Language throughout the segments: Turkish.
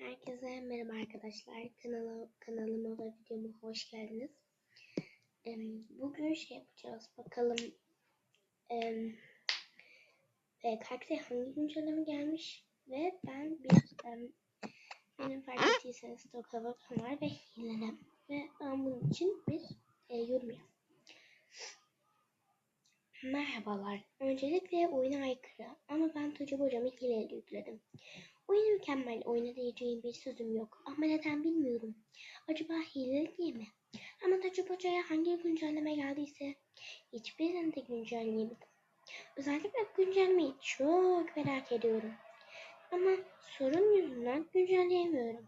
Herkese merhaba arkadaşlar. Kanala, kanalıma ve videoma hoş geldiniz. Bugün şey yapacağız. Bakalım e, karakter hangi güncelleme gelmiş ve ben bir benim fark ettiyseniz stok havakan var ve hilelem ve bunun için bir e, yorum yazdım. Merhabalar. Öncelikle oyuna aykırı ama ben Tucu Hocam'ı hileyle yükledim. Oyun mükemmel, oyuna bir sözüm yok ama neden bilmiyorum. Acaba hileli diye mi? Ama Tucu Hoca'ya hangi güncelleme geldiyse hiçbirini de güncelleyemedim. Özellikle güncellemeyi çok merak ediyorum. Ama sorun yüzünden güncelleyemiyorum.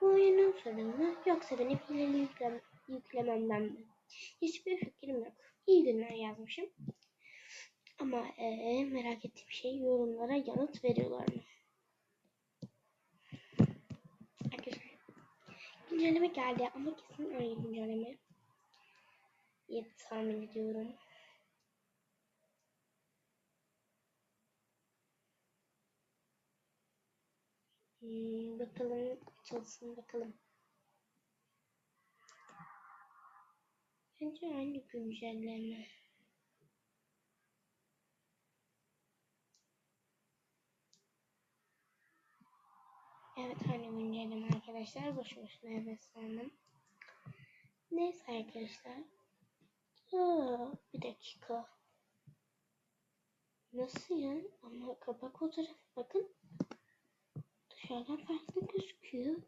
Bu oyunun sorunu yoksa benim hileli yüklem yüklememden mi? Hiçbir fikrim yok. İyi günler yazmışım. Ama eee, merak ettiğim şey yorumlara yanıt veriyorlar mı? Arkadaşlar güncelleme geldi ama kesin öyle güncelleme diye tahmin ediyorum. Hmm, bakalım açılsın bakalım. Bence aynı güncelleme. Evet aynı güncelleme arkadaşlar. Boşu boşuna heveslendim. Neyse arkadaşlar. Aa, bir dakika. Nasıl ya? Ama kapak fotoğrafı bakın. Dışarıdan farklı gözüküyor.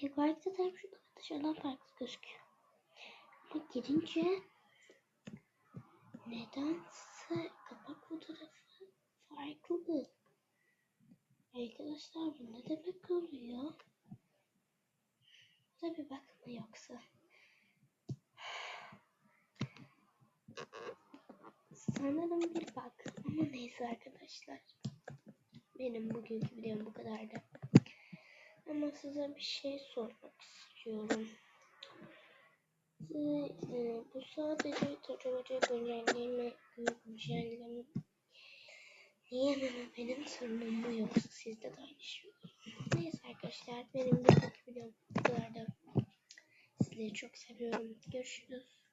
Yukarıda şurada dışarıdan farklı gözüküyor. Ama girince nedense kapak fotoğrafı farklı. Arkadaşlar bu ne demek oluyor? Bu da bir bakma yoksa. Sanırım bir bak ama neyse arkadaşlar. Benim bugünkü videom bu kadardı. Ama size bir şey sormak istiyorum. Size, e, bu sadece Tocobaca güncelleme, güncelleme diyemem benim sorunum mu yoksa sizde de aynı şey. Neyse arkadaşlar benim bugünkü videom bu kadardı. Sizleri çok seviyorum. Görüşürüz.